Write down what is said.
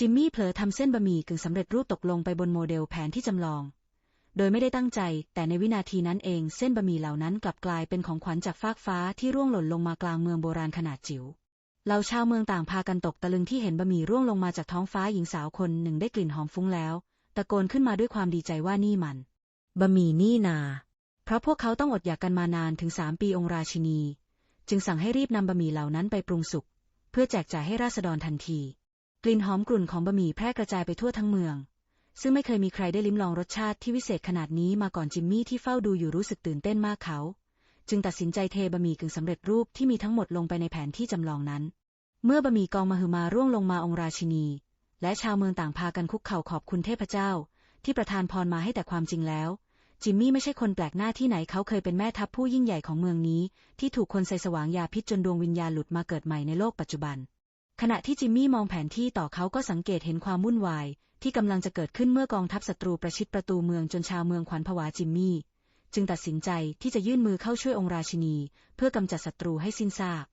จิมมี่เผลอทำเส้นบะหมี่กึ่งสำเร็จรูปตกลงไปบนโมเดลแผนที่จำลอง โดยไม่ได้ตั้งใจ แต่ในวินาทีนั้นเองเส้นบะหมี่เหล่านั้นกลับกลายเป็นของขวัญจากฟากฟ้าที่ร่วงหล่นลงมากลางเมืองโบราณขนาดจิ๋วเหล่าชาวเมืองต่างพากันตกตะลึงที่เห็นบะหมี่ร่วงลงมาจากท้องฟ้าหญิงสาวคนหนึ่งได้กลิ่นหอมฟุ้งแล้ว ตะโกนขึ้นมาด้วยความดีใจว่านี่มันบะหมี่นี่นา เพราะพวกเขาต้องอดอยากกันมานานถึงสามปีองค์ราชินี จึงสั่งให้รีบนำบะหมี่เหล่านั้นไปปรุงสุกเพื่อแจกจ่ายให้ราษฎรทันที ลิ่นหอมกลุ่นของบะหมี่แพร่กระจายไปทั่วทั้งเมือง ซึ่งไม่เคยมีใครได้ลิ้มลองรสชาติที่วิเศษขนาดนี้มาก่อนจิมมี่ที่เฝ้าดูอยู่รู้สึกตื่นเต้นมากเขา จึงตัดสินใจเทบะหมี่กึ่งสำเร็จรูปที่มีทั้งหมดลงไปในแผนที่จำลองนั้น เมื่อบะหมี่กองมหึมาร่วงลงมาองราชินี และชาวเมืองต่างพากันคุกเข่าขอบคุณเทพเจ้า ที่ประทานพรมาให้แต่ความจริงแล้วจิมมี่ไม่ใช่คนแปลกหน้าที่ไหนเขาเคยเป็นแม่ทัพผู้ยิ่งใหญ่ของเมืองนี้ ที่ถูกคนใส่สว่างยาพิษจนดวงวิญญาณหลุดมาเกิดใหม่ในโลกปัจจุบัน ขณะที่จิมมี่มองแผนที่ต่อเขาก็สังเกตเห็นความวุ่นวาย ที่กำลังจะเกิดขึ้นเมื่อกองทัพศัตรูประชิดประตูเมืองจนชาวเมืองขวัญผวาจิมมี่ จึงตัดสินใจที่จะยื่นมือเข้าช่วยองค์ราชินี เพื่อกำจัดศัตรูให้สิ้นซาก